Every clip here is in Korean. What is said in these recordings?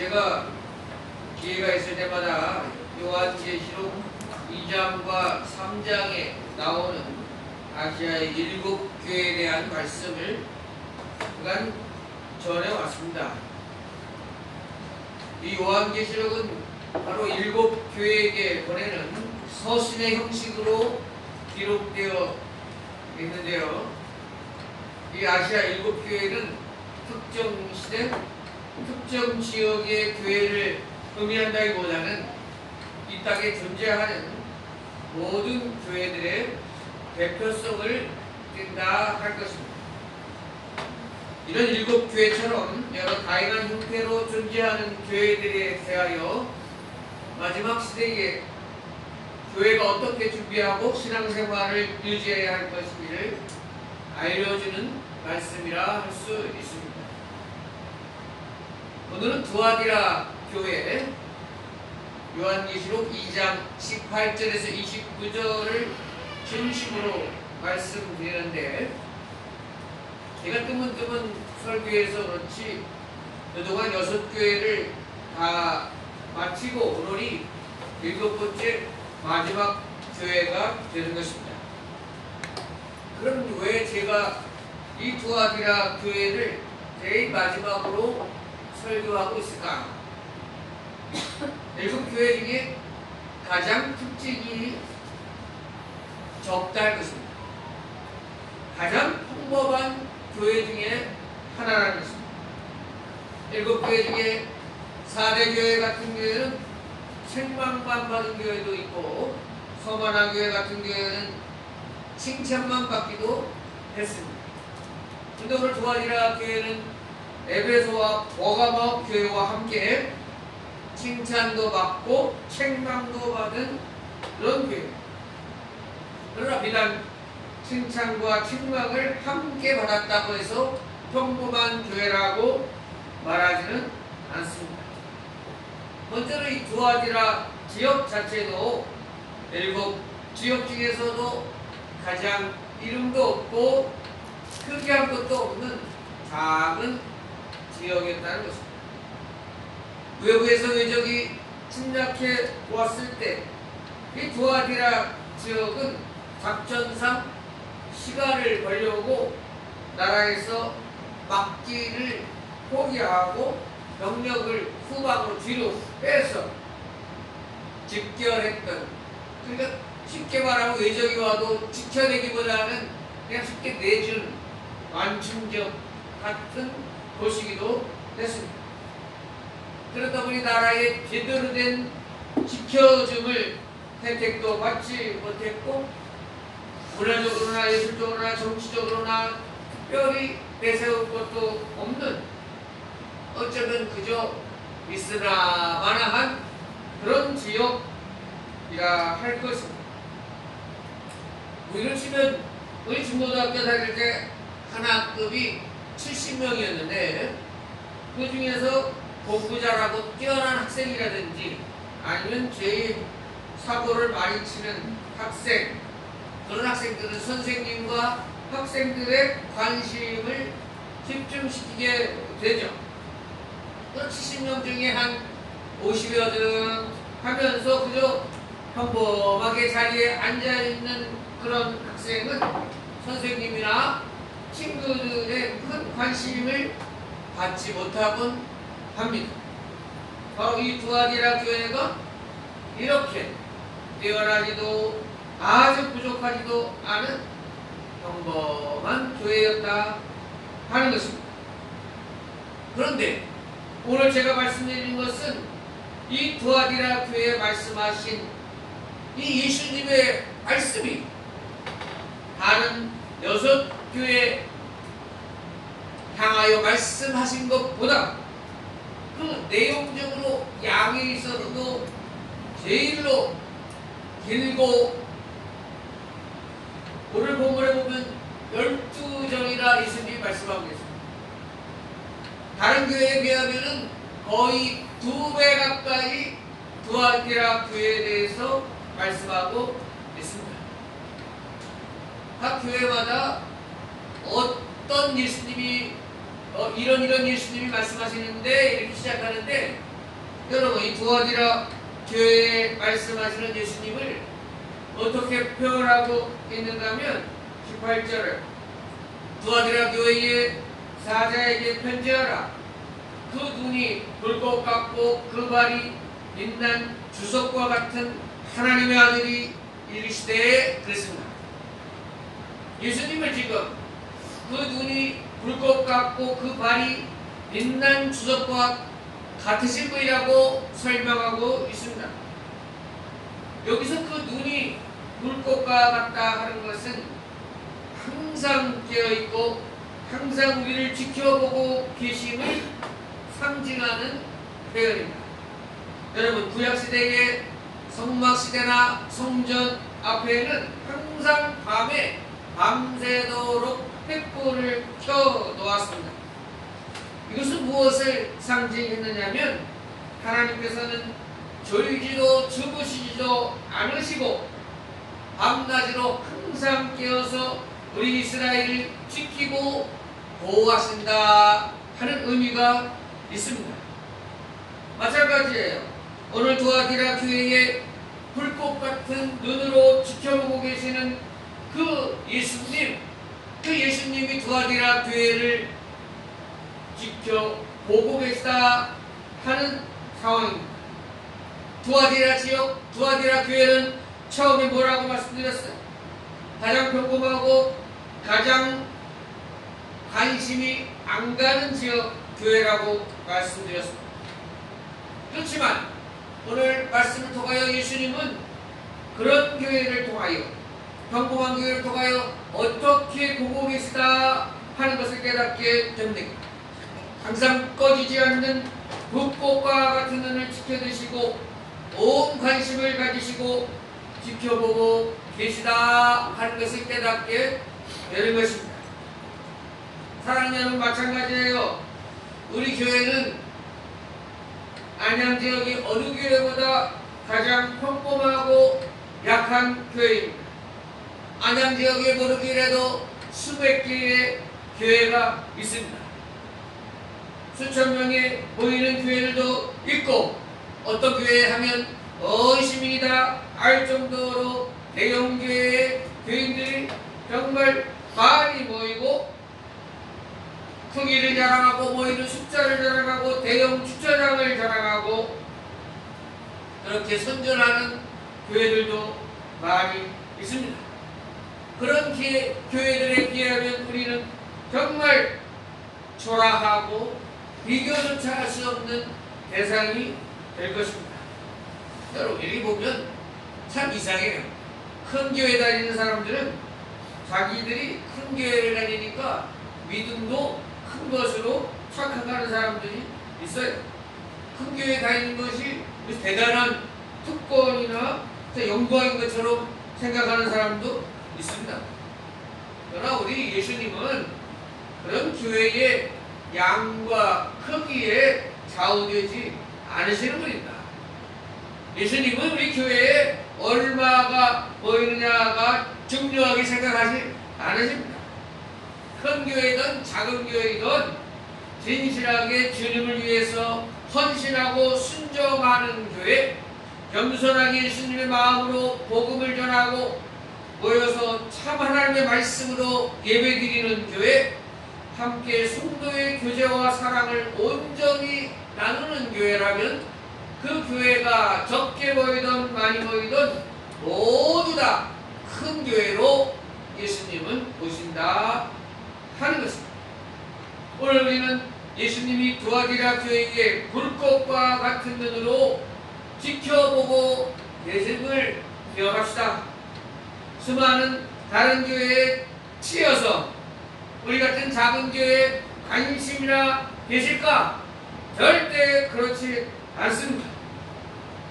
제가 기회가 있을 때마다 요한계시록 2장과 3장에 나오는 아시아의 일곱 교회에 대한 말씀을 그간 전해왔습니다. 이 요한계시록은 바로 일곱 교회에게 보내는 서신의 형식으로 기록되어 있는데요. 이 아시아 일곱 교회는 특정 시대, 특정 지역의 교회를 의미한다기보다는 이 땅에 존재하는 모든 교회들의 대표성을 띈다 할 것입니다. 이런 일곱 교회처럼 여러 다양한 형태로 존재하는 교회들에 대하여 마지막 시대에 교회가 어떻게 준비하고 신앙생활을 유지해야 할 것인지를 알려주는 말씀이라 할 수 있습니다. 오늘은 두아디라 교회 요한계시록 2장 18절에서 29절을 중심으로 말씀드리는데 제가 뜨문뜨문 설교해서 그렇지 그동안 여섯 교회를 다 마치고 오늘이 일곱 번째 마지막 교회가 되는 것입니다. 그럼 왜 제가 이 두아디라 교회를 제일 마지막으로 설교하고 있을까? 일곱 교회 중에 가장 특징이 적다할 것입니다. 가장 평범한 교회 중에 하나라는 것입니다. 일곱 교회 중에 4대 교회 같은 교회는 책망만 받은 교회도 있고 서만한 교회 같은 교회는 칭찬만 받기도 했습니다. 근데 오늘 도아리라 교회는 에베소와 버가모 교회와 함께 칭찬도 받고 책망도 받은 그런 교회. 그러나 비단 칭찬과 책망을 함께 받았다고 해서 평범한 교회라고 말하지는 않습니다. 먼저는 이 두아디라 지역 자체도 일곱 지역 중에서도 가장 이름도 없고 특이한 것도 없는 작은 지역이었다는 것입니다. 외부에서 외적이 침략해 왔을 때 이 두아디라 지역은 작전상 시간을 벌려고 나라에서 막기를 포기하고 병력을 후방으로 뒤로 빼서 집결했던 그러니까 쉽게 말하면 외적이 와도 지켜내기보다는 그냥 쉽게 내준 완충적 같은 도시기도 했습니다. 그러다 보니 나라의 제대로 된 지켜줌을 혜택도 받지 못했고 문화적으로나 예술적으로나 정치적으로나 특별히 내세울 것도 없는 어쩌면 그저 있으나 마나한 그런 지역이라 할 것입니다. 우리를 치면 우리 중고등학교 다닐 때 하나급이 70명이었는데 그 중에서 공부 잘하고 뛰어난 학생이라든지 아니면 제일 사고를 많이 치는 학생 그런 학생들은 선생님과 학생들의 관심을 집중시키게 되죠. 또 70명 중에 한 50여 등 하면서 그저 평범하게 자리에 앉아있는 그런 학생은 선생님이나 친구들의 큰 관심을 받지 못하곤 합니다. 바로 이 두아디라 교회가 이렇게 뛰어나지도 아주 부족하지도 않은 평범한 교회였다 하는 것입니다. 그런데 오늘 제가 말씀드리는 것은 이 두아디라 교회에 말씀하신 이 예수님의 말씀이 다른 여섯 교회 향하여 말씀하신 것보다 그 내용적으로 양에 있어서도 제일로 길고 오늘 본문에 보면 열두 정이라 예수님이 말씀하고 계십니다. 다른 교회에 비하면은 거의 두 배 가까이 두아디라 교회에 대해서 말씀하고 있습니다. 각 교회마다 어떤 예수님이 어, 이런 이런 예수님이 말씀하시는데 이렇게 시작하는데 여러분 이 두어디라 교회에 말씀하시는 예수님을 어떻게 표현하고 있는가 하면 18절을 두어디라 교회의 사자에게 편지하라 그 눈이 불꽃 같고 그 발이 빛난 주석과 같은 하나님의 아들이 이르시되 그랬습니다. 예수님을 지금 그 눈이 불꽃 같고 그 발이 빛난 주석과 같으신 분이라고 설명하고 있습니다. 여기서 그 눈이 불꽃과 같다 하는 것은 항상 깨어있고 항상 우리를 지켜보고 계심을 상징하는 표현입니다. 여러분 구약시대의 성막시대나 성전 앞에는 항상 밤에 밤새도록 횃불을 켜 놓았습니다. 이것은 무엇을 상징했느냐면 하나님께서는 졸지도 주무시지도 않으시고 밤낮으로 항상 깨어서 우리 이스라엘을 지키고 보호하신다 하는 의미가 있습니다. 마찬가지예요. 오늘 도아디라 교회의 불꽃 같은 눈으로 지켜보고 계시는 그 예수님, 그 예수님이 도아디라 교회를 지켜보고 계시다 하는 상황입니다. 두아디라 지역, 두아디라 교회는 처음에 뭐라고 말씀드렸어요? 가장 평범하고 가장 관심이 안 가는 지역 교회라고 말씀드렸습니다. 그렇지만 오늘 말씀을 통하여 예수님은 그런 교회를 통하여 평범한 교회를 통하여 어떻게 보고 계시다 하는 것을 깨닫게 됩니다. 항상 꺼지지 않는 불꽃과 같은 눈을 지켜드시고 온 관심을 가지시고 지켜보고 계시다 하는 것을 깨닫게 되는 것입니다. 사랑하는 여러분 마찬가지예요. 우리 교회는 안양 지역이 어느 교회보다 가장 평범하고 약한 교회입니다. 안양 지역에 모르기라도 수백 개의 교회가 있습니다. 수천 명이 모이는 교회들도 있고 어떤 교회 하면 온 시민이 다 알 정도로 대형 교회의 교인들이 정말 많이 모이고 크기를 자랑하고 모이는 숫자를 자랑하고 대형 주차장을 자랑하고 그렇게 선전하는 교회들도 많이 있습니다. 그런 기, 교회들에 비하면 우리는 정말 초라하고 비교조차 할 수 없는 대상이 될 것입니다. 여러분 여기 보면 참 이상해요. 큰 교회 다니는 사람들은 자기들이 큰 교회를 다니니까 믿음도 큰 것으로 착각하는 사람들이 있어요. 큰 교회 다니는 것이 대단한 특권이나 영광인 것처럼 생각하는 사람도 있습니다. 그러나 우리 예수님은 그런 교회의 양과 크기에 좌우되지 않으시는 분입니다. 예수님은 우리 교회에 얼마가 보이느냐가 중요하게 생각하지 않으십니다. 큰 교회든 작은 교회든 진실하게 주님을 위해서 헌신하고 순종하는 교회, 겸손하게 예수님의 마음으로 복음을 전하고 모여서 참 하나님의 말씀으로 예배드리는 교회, 함께 성도의 교제와 사랑을 온전히 나누는 교회라면 그 교회가 적게 보이든 많이 보이든 모두 다 큰 교회로 예수님은 보신다 하는 것입니다. 오늘 우리는 예수님이 두아디라 교회에 불꽃과 같은 눈으로 지켜보고 계심을 기억합시다. 수많은 다른 교회에 치여서 우리 같은 작은 교회에 관심이나 계실까? 절대 그렇지 않습니다.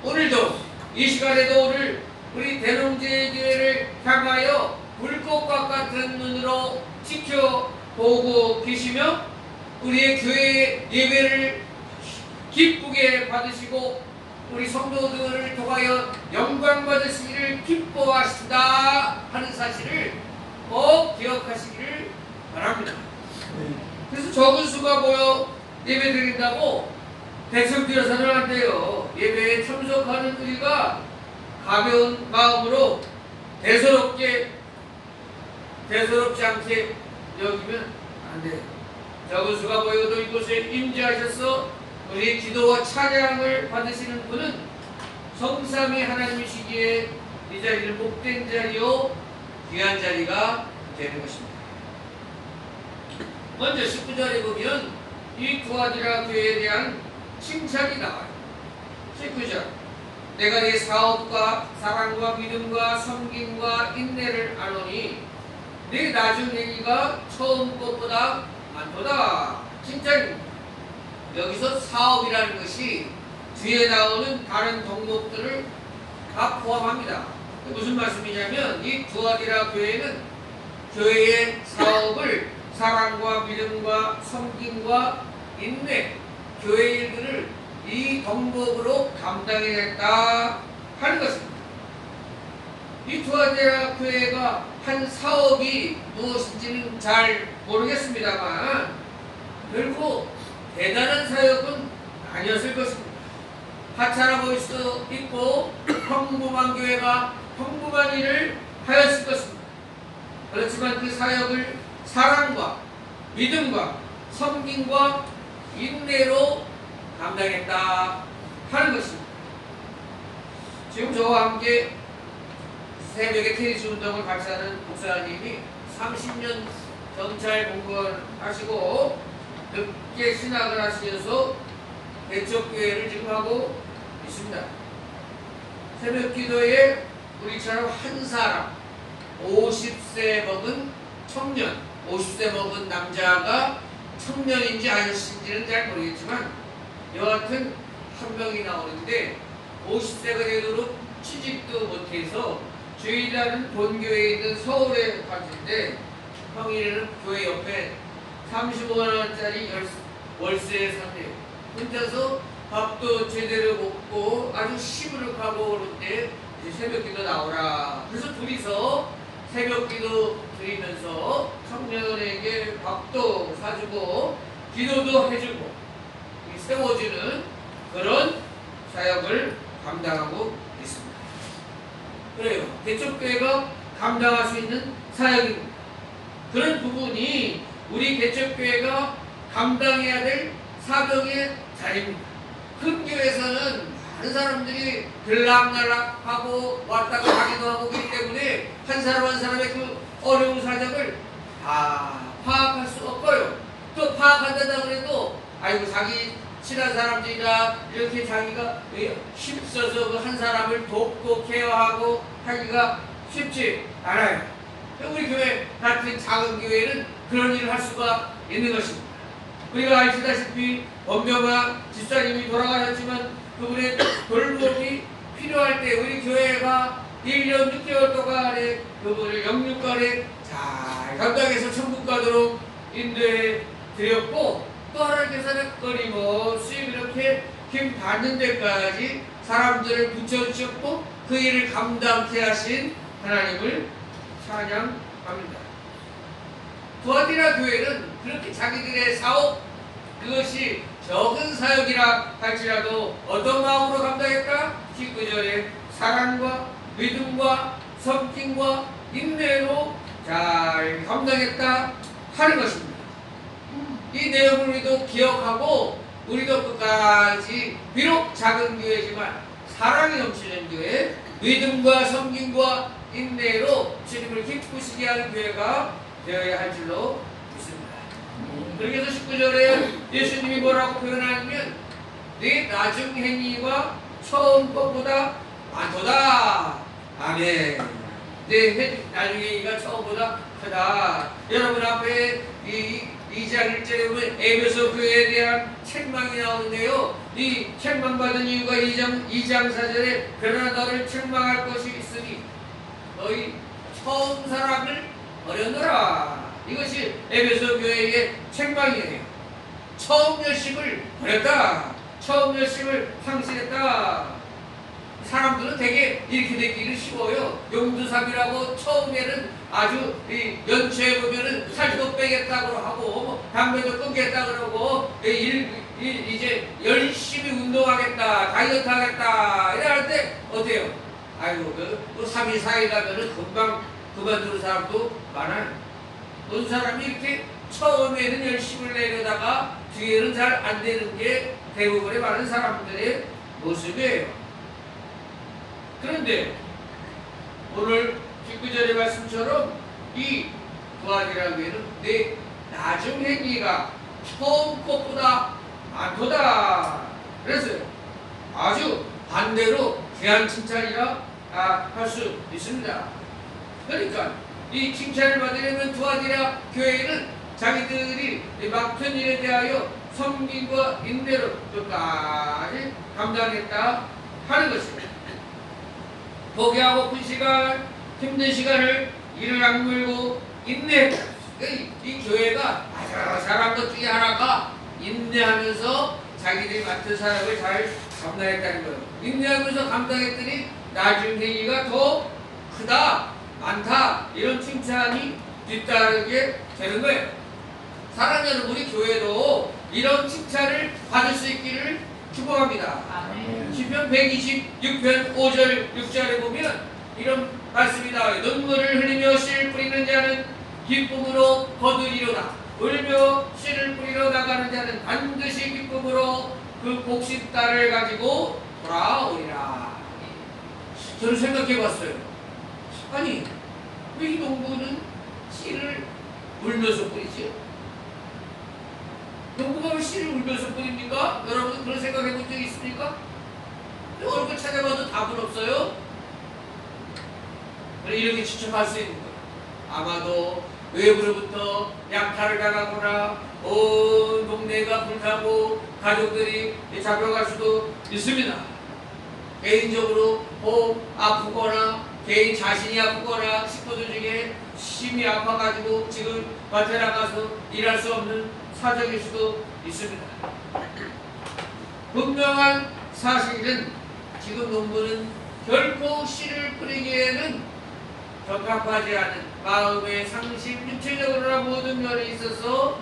오늘도 이 시간에도 오늘 우리 대롱제 교회를 향하여 불꽃과 같은 눈으로 지켜보고 계시며 우리의 교회 예배를 기쁘게 받으시고 우리 성도들을 통하여 영광 받으시기를 기뻐하신다 하는 사실을 꼭 기억하시기를 바랍니다. 그래서 적은 수가 모여 예배 드린다고 대성되어서는 안 돼요. 예배에 참석하는 우리가 가벼운 마음으로 대서롭게 대서롭지 않게 여기면 안 돼요. 적은 수가 보여도 이곳에 임재하셔서 우리 기도와 찬양을 받으시는 분은 성삼위 하나님이시기에 이 자리는 복된 자리요 귀한 자리가 되는 것입니다. 먼저 19절에 보면 이 두아디라 교회에 대한 칭찬이 나와요. 19절 내가 네 사업과 사랑과 믿음과 섬김과 인내를 아노니 네 나중 얘기가 처음 것보다 많도다. 칭찬입니다. 여기서 사업이라는 것이 뒤에 나오는 다른 덕목들을 다 포함합니다. 무슨 말씀이냐면 이 두아디라 교회는 교회의 사업을 사랑과 믿음과 섬김과 인내, 교회 일들을 이 덕목으로 감당해냈다 하는 것입니다. 이 두아디라 교회가 한 사업이 무엇인지는 잘 모르겠습니다만 결코 대단한 사역은 아니었을 것입니다. 하찮아 보일 수도 있고 평범한 교회가 평범한 일을 하였을 것입니다. 그렇지만 그 사역을 사랑과 믿음과 섬김과 인내로 감당했다 하는 것입니다. 지금 저와 함께 새벽에 테니스 운동을 같이 하는 목사님이 30년 경찰 공무원 하시고 늦게 신학을 하시면서 대척교회를 지금 하고 있습니다. 새벽 기도에 우리처럼 한 사람 50세 먹은 청년 50세 먹은 남자가 청년인지 아저씨인지는 잘 모르겠지만 여하튼 한 명이 나오는데 50세가 되도록 취직도 못해서 주일날은 본교회에 있는 서울에 갔는데 평일에는 교회 옆에 35만원짜리 월세에 산대요. 혼자서 밥도 제대로 먹고 아주 시무룩하고 그런데 이제 새벽기도 나오라. 그래서 둘이서 새벽기도 드리면서 청년에게 밥도 사주고 기도도 해주고 세워주는 그런 사역을 감당하고 있습니다. 그래요. 개척교회가 감당할 수 있는 사역입니다. 그런 부분이 우리 개척교회가 감당해야 될 사명의 자리입니다. 큰 교회에서는 많은 사람들이 들락날락하고 왔다가 가기도 하고 그렇기 때문에 한 사람 한 사람의 그 어려운 사정을 다 파악할 수 없고요. 또 파악한다고 그래도 아이고 자기 친한 사람들이나 이렇게 자기가 힘써서 그 한 사람을 돕고 케어하고 하기가 쉽지 않아요. 우리 교회 같은 작은 교회는 그런 일을 할 수가 있는 것입니다. 우리가 아시다시피 원명아 집사님이 돌아가셨지만 그분의 돌봄이 필요할 때 우리 교회가 1년 6개월 동안에 그분을 영육간에 잘 감당해서 천국 가도록 인도해 드렸고 또 하나님께서는 끊임없이 이렇게 힘 받는 데까지 사람들을 붙여주셨고 그 일을 감당케 하신 하나님을 찬양합니다. 두아디라 교회는 그렇게 자기들의 사업 그것이 적은 사역이라 할지라도 어떤 마음으로 감당했다? 19절에 사랑과 믿음과 섬김과 인내로 잘 감당했다 하는 것입니다. 이 내용을 우리도 기억하고 우리도 끝까지 비록 작은 교회지만 사랑이 넘치는 교회 믿음과 섬김과 인내로 주님을 기쁘시게 하는 교회가 되어야 할 줄로 믿습니다. 그래서 19절에 예수님이 뭐라고 표현하냐면 네 나중 행위가 처음 것보다 많도다. 아멘. 네 나중 행위가 처음보다 크다. 여러분 앞에 이 2장 1절에 보면 에베소 교회에 대한 책망이 나오는데요. 이 책망받은 이유가 2장, 2장 4절에 그러나 너를 책망할 것이 있으니 너희 처음 사람을 버렸노라. 이것이 에베소 교회의 책망이에요. 처음 열심을 버렸다. 처음 열심을 상실했다. 사람들은 되게 이렇게 되기를 쉬워요. 용두삼이라고 처음에는 아주 이 연초에 보면은 살도 빼겠다고 하고 뭐 담배도 끊겠다 그러고 이 일, 일, 이제 열심히 운동하겠다 다이어트 하겠다 할때 어때요? 아이고 그, 그 3일 4일 가면은 금방 그만두는 사람도 많아요. 어떤 사람이 이렇게 처음에는 열심을 내려다가 뒤에는 잘 안 되는 게 대부분의 많은 사람들의 모습이에요. 그런데 오늘 뒷구절의 말씀처럼 이 부활이라고 하는 내 나중 행위가 처음 것보다 많도다. 그래서 아주 반대로 귀한 칭찬이라 아, 할수 있습니다. 그러니까 이 칭찬을 받으려면 두아디라 교회는 자기들이 이 맡은 일에 대하여 섬김과 인내로 끝까지 감당했다 하는 것입니다. 포기하고픈 시간, 힘든 시간을 이를 악물고 인내했다. 이, 이 교회가 잘한 것 중에 하나가 인내하면서 자기들이 맡은 사람을 잘 감당했다는 거예요. 인내하면서 감당했더니 나중 행위가 더 크다, 많다 이런 칭찬이 뒤따르게 되는 거예요. 사랑하는 여러분, 우리 교회도 이런 칭찬을 받을 수 있기를 축복합니다. 시편 126편 5절 6절에 보면 이런 말씀이 나와요. 눈물을 흘리며 씨를 뿌리는 자는 기쁨으로 거두리로다. 울며 씨를 뿌리러 나가는 자는 반드시 기쁨으로 그 복식달을 가지고 돌아오리라. 저는 생각해 봤어요. 아니, 왜 이 농부는 씨를 울면서 뿌리지? 농부가 왜 씨를 울면서 뿌립니까? 여러분 그런 생각해 본 적 있습니까? 얼굴 찾아봐도 답은 없어요. 이렇게 추측할 수 있는 거예요. 아마도 외부로부터 약탈을 당하거나 온 동네가 불타고 가족들이 잡혀갈 수도 있습니다. 개인적으로 뭐 아프거나 개인 자신이 아프거나 식구들 중에 심히 아파가지고 지금 밭에 나가서 일할 수 없는 사정일 수도 있습니다. 분명한 사실은 지금 농부는 결코 씨를 뿌리기에는 적합하지 않은 마음의 상심, 육체적으로나 모든 면에 있어서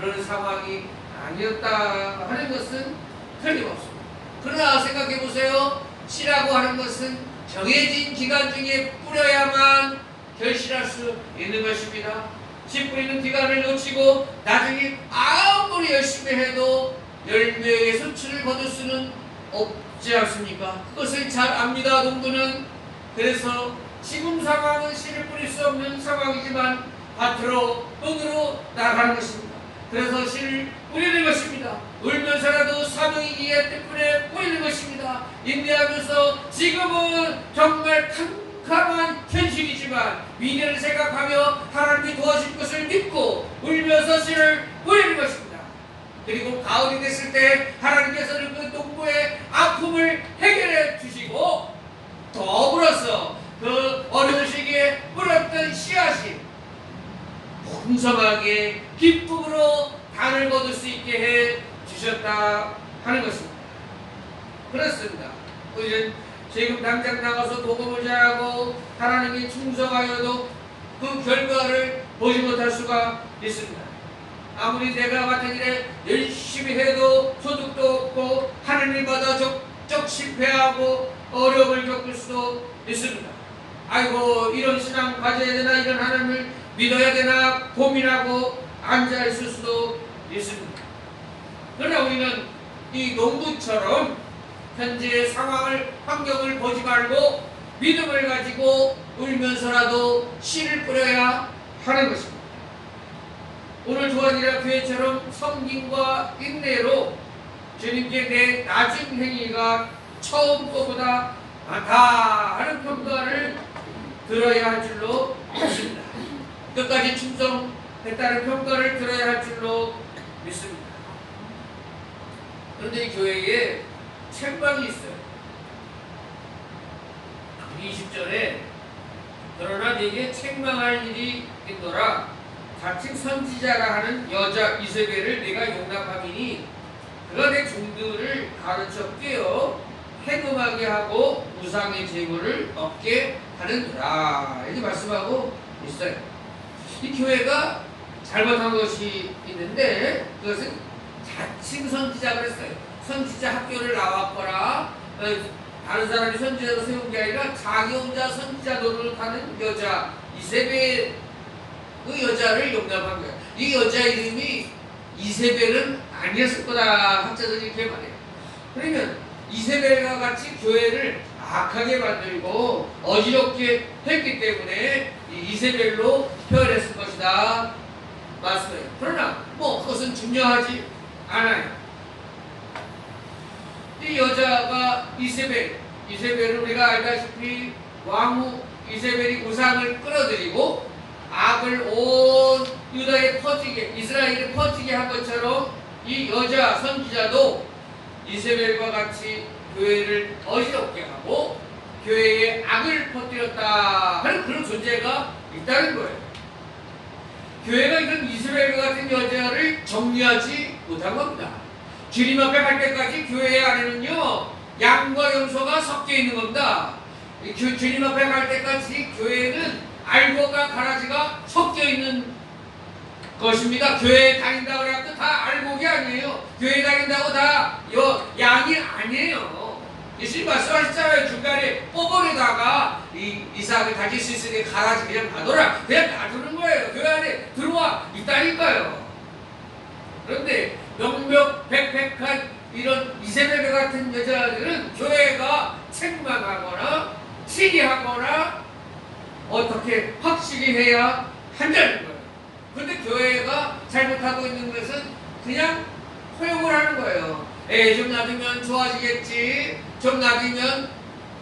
그런 상황이 아니었다 하는 것은 틀림없습니다. 그러나 생각해 보세요. 씨라고 하는 것은 정해진 기간 중에 뿌려야만 결실할 수 있는 것입니다. 씨 뿌리는 기간을 놓치고 나중에 아무리 열심히 해도 열매의 수출을 거둘 수는 없지 않습니까? 그것을 잘 압니다, 농부는. 그래서 지금 상황은 씨를 뿌릴 수 없는 상황이지만 밭으로 돈으로 나가는 것입니다. 그래서 씨를 뿌리는 것입니다. 울면서라도 사명이기에 때문에 뿌리는 것입니다. 인내하면서 지금은 정말 캄캄한 현실이지만 미래를 생각하며 하나님이 도와줄 것을 믿고 울면서 씨를 뿌리는 것입니다. 그리고 가을이 됐을 때 하나님께서는 그 농부의 아픔을 해결해 주시고 더불어서 그 어려운 시기에 뿌렸던 씨앗이 풍성하게 기쁨으로 단을 거둘 수 있게 해 주셨다 하는 것입니다. 그렇습니다. 우리는 지금 당장 나가서 복음을 전하고 하나님이 충성하여도 그 결과를 보지 못할 수가 있습니다. 아무리 내가 같은 일에 열심히 해도 소득도 없고 하느님마다 적적 실패하고 어려움을 겪을 수도 있습니다. 아이고 이런 신앙 가져야 되나 이런 하나님을 믿어야 되나 고민하고 앉아 있을 수도 있습니다. 그러나 우리는 이 농부처럼 현재의 상황을 환경을 보지 말고 믿음을 가지고 울면서라도 씨를 뿌려야 하는 것입니다. 오늘 조한이라 교회처럼 성김과 인내로 주님께 내 낮은 행위가 처음 것보다 많다 하는 평가를 들어야 할 줄로 믿습니다. 끝까지 충성했다는 평가를 들어야 할 줄로 믿습니다. 그런데 이 교회에 책방이 있어요. 20절에 그러나 네게 책망할 일이 있노라 자칭 선지자라 하는 여자 이세벨을 내가 용납함이니 그가 내 종들을 가르쳐 깨어 해금하게 하고 우상의 제물을 얻게 하는도라 이렇게 말씀하고 있어요. 이 교회가 잘못한 것이 있는데 그것은 자칭 선지자 그랬어요. 선지자 학교를 나왔거나 어, 다른 사람이 선지자로 세운 게 아니라 자기 혼자 선지자 노릇을 하는 여자 이세벨 그 여자를 용납한 거예요. 이 여자 이름이 이세벨은 아니었을 거다 학자들이 이렇게 말해요. 그러면 이세벨과 같이 교회를 악하게 만들고 어지럽게 했기 때문에 이 이세벨로 표현했을 것이다 말씀해요. 그러나 뭐 그것은 중요하지 않아요. 이 여자가 이세벨, 이세벨은 우리가 알다시피 왕후 이세벨이 우상을 끌어들이고 악을 온 유다에 퍼지게 이스라엘에 퍼지게 한 것처럼 이 여자 선지자도 이세벨과 같이 교회를 어지럽게 하고 교회에 악을 퍼뜨렸다 하는 그런 존재가 있다는 거예요. 교회가 이런 이스라엘과 같은 여자를 정리하지 못한 겁니다. 주님 앞에 갈 때까지 교회 안에는요 양과 염소가 섞여 있는 겁니다. 이 주- 주님 앞에 갈 때까지 교회는 알고가 가라지가 섞여 있는 것입니다. 교회 다닌다고 해갖고 다 알곡이 아니에요. 교회 다닌다고 다 여, 양이 아니에요. 예수님 말씀하셨잖아요. 중간에 뽑아내다가 이 이삭을 다질 수 있으니 가라지 그냥 놔둬라. 그냥 놔두는 거예요. 교회 안에 들어와 있다니까요. 그런데 명명백백한 이런 이세벨 같은 여자들은 교회가 책망하거나 치리하거나 어떻게 확실히 해야 한다는 거예요. 그런데 교회가 잘못하고 있는 것은 그냥 허용을 하는 거예요. 에, 좀 놔두면 좋아지겠지. 좀 놔두면.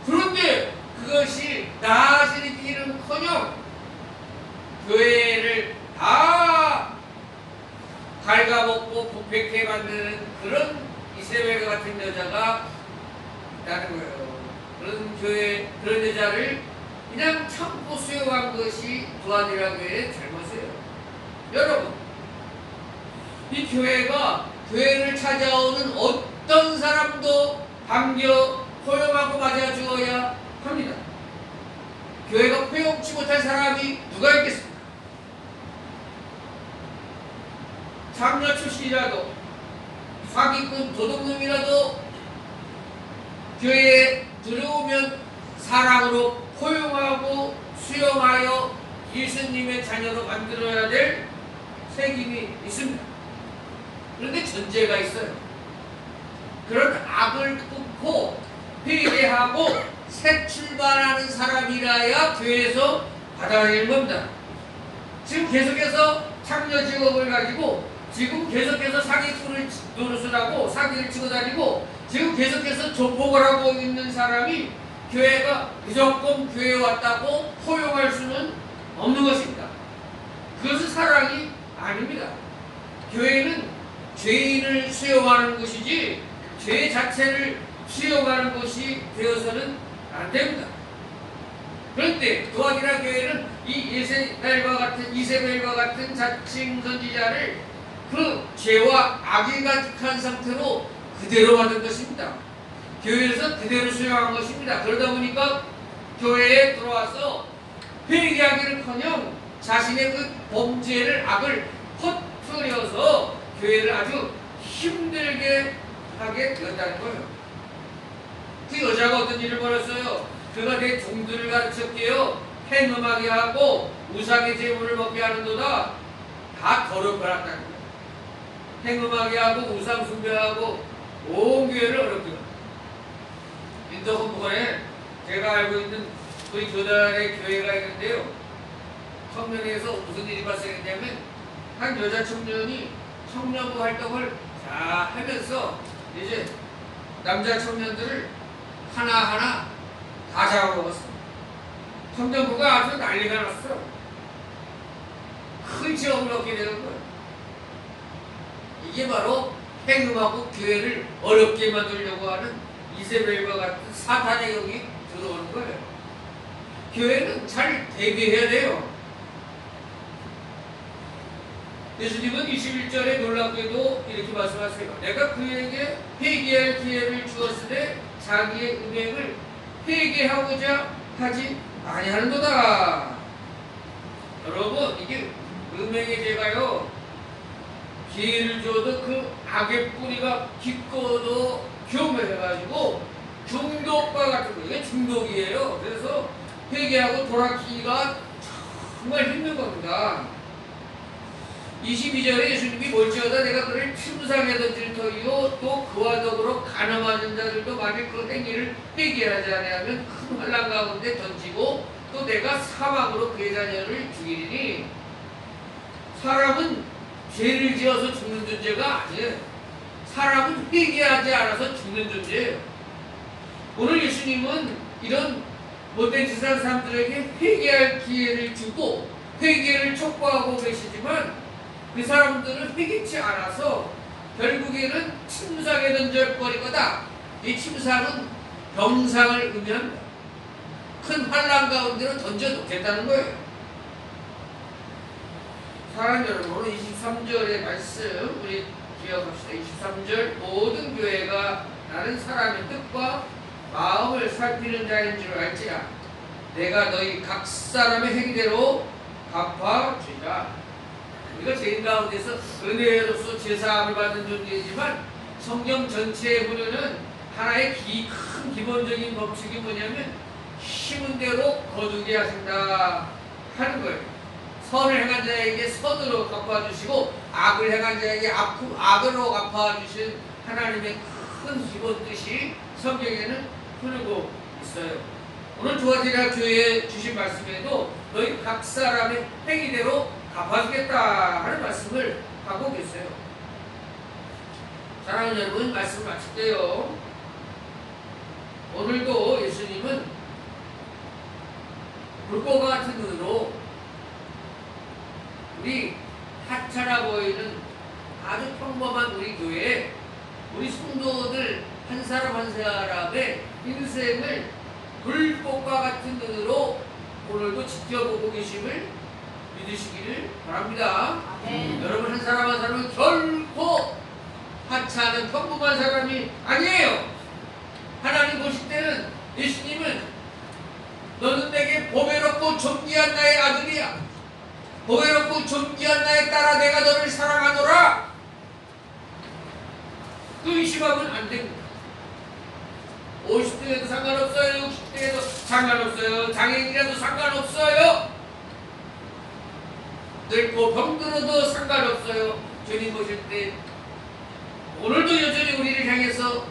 그런데 그것이 나아지기는 커녕 교회를 다 갉아먹고 부패케 만드는 그런 이세벨 같은 여자가 있다는 거예요. 그런 교회, 그런 여자를 그냥 참고 수용한 것이 부안이라 교회의 잘못이에요. 여러분, 이 교회가 교회를 찾아오는 어떤 사람도 반겨 포용하고 맞아 주어야 합니다. 교회가 포용치 못할 사람이 누가 있겠습니까? 장녀 출신이라도 사기꾼 도둑놈이라도 교회에 들어오면 사랑으로 포용하고 수용하여 예수님의 자녀로 만들어야 될 책임이 있습니다. 그런데 전제가 있어요. 그런 악을 끊고 회개하고 새 출발하는 사람이라야 교회에서 받아들이는 겁니다. 지금 계속해서 창녀 직업을 가지고 지금 계속해서 사기꾼을 노릇을 하고 사기를 치고 다니고 지금 계속해서 조폭을 하고 있는 사람이 교회가 무조건 교회에 왔다고 포용할 수는 없는 것입니다. 그것은 사랑이 아닙니다. 교회는 죄인을 수용하는 것이지 죄 자체를 수용하는 것이 되어서는 안 됩니다. 그런데 도하기라 교회는 이 이세벨과 같은 이세벨과 같은 자칭 선지자를 그 죄와 악이 가득한 상태로 그대로 받은 것입니다. 교회에서 그대로 수용한 것입니다. 그러다 보니까 교회에 들어와서 회개하기는커녕 자신의 그 범죄를 악을 퍼뜨려서 교회를 아주 힘들게 하게 되었다는 거예요. 그 여자가 어떤 일을 벌였어요? 그가 내 종들을 가르쳤게요. 행음하게 하고 우상의 제물을 먹게 하는도다. 다 거예요. 행음하게 하고 우상 숭배하고 온 교회를 어렵게. 인도헌부에 제가 알고 있는 우리 교단의 교회가 있는데요. 청년회에서 무슨 일이 발생했냐면 한 여자 청년이 청년부 활동을 잘 하면서 이제 남자 청년들을 하나하나 다 잡아먹었어. 청년부가 아주 난리가 났어. 큰 지역을 얻게 되는 거야. 이게 바로 행음하고 교회를 어렵게 만들려고 하는 이세벨과 같은 사탄의 영이 들어오는 거예요. 교회는 잘 대비해야 돼요. 예수님은 21절에 놀랍게도 이렇게 말씀하세요. 내가 그에게 회개할 기회를 주었으되 자기의 음행을 회개하고자 하지 아니하는도다. 여러분 이게 음행의 죄가요 기회를 줘도 그 악의 뿌리가 깊고도 교묘해가지고 중독과 같은 거 이게 중독이에요. 그래서 회개하고 돌아키기가 정말 힘든 겁니다. 22절에 예수님이 뭘지어다 내가 그를 침상에 던질 터이요 또 그와 더불어 가늠하는 자들도 만일 그 행위를 회개하지 아니하면 큰 환란 가운데 던지고 또 내가 사망으로 그의 자녀를 죽이리니 사람은 죄를 지어서 죽는 존재가 아니에요. 사람은 회개하지 않아서 죽는 존재예요. 오늘 예수님은 이런 못된 한 사람들에게 회개할 기회를 주고 회개를 촉구하고 계시지만 그 사람들은 회개치 않아서 결국에는 침상에 던질 거리거다. 이 침상은 병상을 의미합니다. 큰 환란 가운데로 던져 놓겠다는 거예요. 사랑하는 여러분, 오늘 23절의 말씀 우리 기억합시다. 23절 모든 교회가 나는 사람의 뜻과 마음을 살피는 자인 줄 알지라 내가 너희 각 사람의 행위대로 갚아주리라. 우리가 죄인 가운데서 은혜로서 제사함을 받는 존재이지만 성경 전체의 훈련은 하나의 기, 큰 기본적인 법칙이 뭐냐면 심은 대로 거두게 하신다 하는 거예요. 선을 행한 자에게 선으로 갚아주시고 악을 행한 자에게 악, 악으로 갚아주신 하나님의 큰 기본 뜻이 성경에는 흐르고 있어요. 오늘 조아지라 교회에 주신 말씀에도 너희 각 사람의 행위대로 갚아주겠다 하는 말씀을 하고 계세요. 사랑하는 여러분 말씀을 마칠게요. 오늘도 예수님은 불꽃과 같은 눈으로 우리 하찮아 보이는 아주 평범한 우리 교회에 우리 성도들 한 사람 한 사람의 인생을 불꽃과 같은 눈으로 오늘도 지켜보고 계심을 믿으시기를 바랍니다. 아멘. 여러분 한 사람 한 사람은 결코 하찮은 평범한 사람이 아니에요. 하나님 보실 때는 예수님은 너는 내게 보배롭고 존귀한 나의 아들이야. 보배롭고 존귀한 나의 딸아 내가 너를 사랑하노라. 그 의심하면 안 됩니다. 50대에도 상관없어요. 60대에도 상관없어요. 장애인이라도 상관없어요. 늙고 병들어도 상관없어요. 주님 보실 때. 오늘도 여전히 우리를 향해서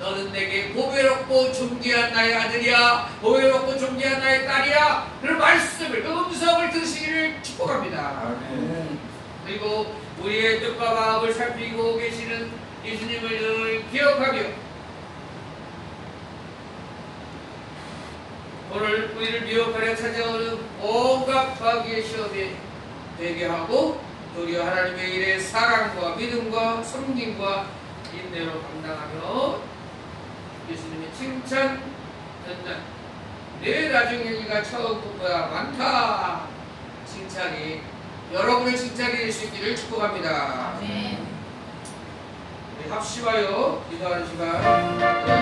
너는 내게 보배롭고 존귀한 나의 아들이야. 보배롭고 존귀한 나의 딸이야. 그 말씀을 그 음성을 들으시기를 축복합니다. 그리고 우리의 뜻과 마음을 살피고 계시는 예수님을 늘 기억하며 오늘 우리를 미혹하려 찾아오는 온갖 마귀의 시험에 대비하고 도리어 하나님의 일에 사랑과 믿음과 섬김과 인내로 감당하며 예수님의 칭찬 듣는 내 나중 얘기가 처음부터야 많다. 칭찬이 여러분의 칭찬이 될 수 있기를 축복합니다. 아멘. 합심하여 기도하는 시간